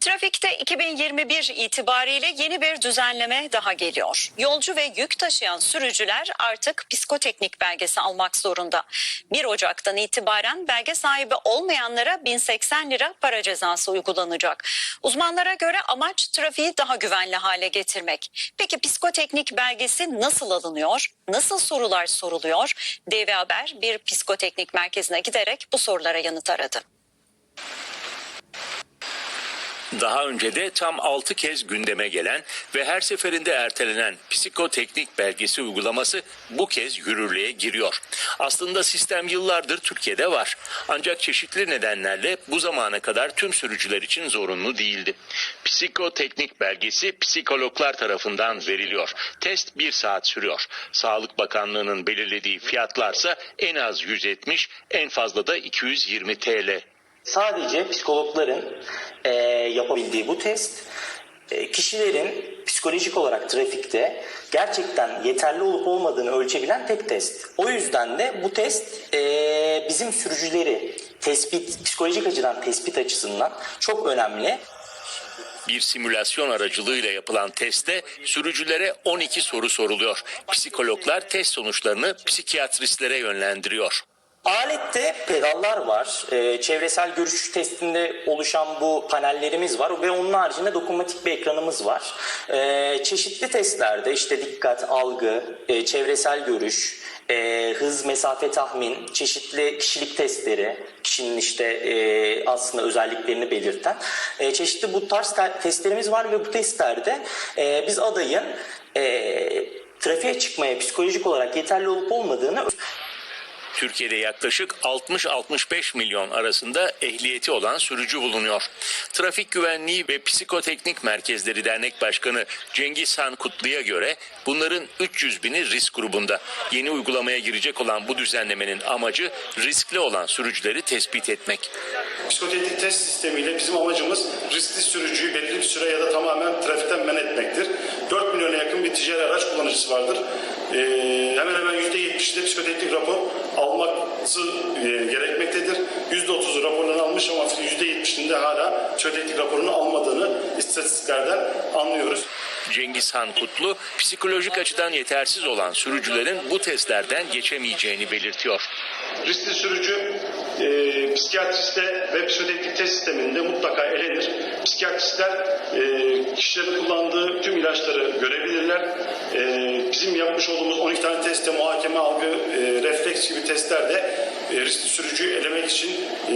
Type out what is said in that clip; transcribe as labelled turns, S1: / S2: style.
S1: Trafikte 2021 itibariyle yeni bir düzenleme daha geliyor. Yolcu ve yük taşıyan sürücüler artık psikoteknik belgesi almak zorunda. 1 Ocak'tan itibaren belge sahibi olmayanlara 1080 lira para cezası uygulanacak. Uzmanlara göre amaç trafiği daha güvenli hale getirmek. Peki psikoteknik belgesi nasıl alınıyor? Nasıl sorular soruluyor? DV Haber bir psikoteknik merkezine giderek bu sorulara yanıt aradı.
S2: Daha önce de tam 6 kez gündeme gelen ve her seferinde ertelenen psikoteknik belgesi uygulaması bu kez yürürlüğe giriyor. Aslında sistem yıllardır Türkiye'de var. Ancak çeşitli nedenlerle bu zamana kadar tüm sürücüler için zorunlu değildi. Psikoteknik belgesi psikologlar tarafından veriliyor. Test 1 saat sürüyor. Sağlık Bakanlığı'nın belirlediği fiyatlarsa en az 170, en fazla da 220 TL.
S3: Sadece psikologların eee, yapabildiği bu test eee, kişilerin psikolojik olarak trafikte gerçekten yeterli olup olmadığını ölçebilen tek test. O yüzden de bu test eee, bizim sürücüleri tespit psikolojik açıdan tespit açısından çok önemli.
S2: Bir simülasyon aracılığıyla yapılan testte sürücülere 12 soru soruluyor. Psikologlar test sonuçlarını psikiyatristlere yönlendiriyor.
S3: Alette pedallar var. Ee, çevresel görüş testinde oluşan bu panellerimiz var ve onun haricinde dokunmatik bir ekranımız var. Ee, çeşitli testlerde işte dikkat, algı, e, çevresel görüş, e, hız, mesafe tahmin, çeşitli kişilik testleri, kişinin işte e, aslında özelliklerini belirten e, çeşitli bu tarz te- testlerimiz var ve bu testlerde e, biz adayın e, trafiğe çıkmaya psikolojik olarak yeterli olup olmadığını
S2: Türkiye'de yaklaşık 60-65 milyon arasında ehliyeti olan sürücü bulunuyor. Trafik Güvenliği ve Psikoteknik Merkezleri Dernek Başkanı Cengiz Han Kutlu'ya göre bunların 300 bini risk grubunda. Yeni uygulamaya girecek olan bu düzenlemenin amacı riskli olan sürücüleri tespit etmek.
S4: Psikoteknik test sistemiyle bizim amacımız riskli sürücüyü belirli bir süre ya da tamamen trafikten men etmektir. 4 milyona yakın bir ticari araç kullanıcısı vardır. Ee, hemen hemen %70'de psikoteknik rapor alması e, gerekmektedir. %30'u raporlarını almış ama %70'inde hala psikoteknik raporunu almadığını istatistiklerden anlıyoruz.
S2: Cengiz Han Kutlu, psikolojik açıdan yetersiz olan sürücülerin bu testlerden geçemeyeceğini belirtiyor.
S4: Riskli sürücü e, psikiyatriste ve psikoteknik test sisteminde mutlaka elenir. Psikiyatristler e, kişilerin kullandığı tüm ilaçları görebilirler. E, bizim yapmış olduğumuz 12 tane testte muhakeme, algı, refleks gibi testlerde e, riskli sürücüyü elemek için e,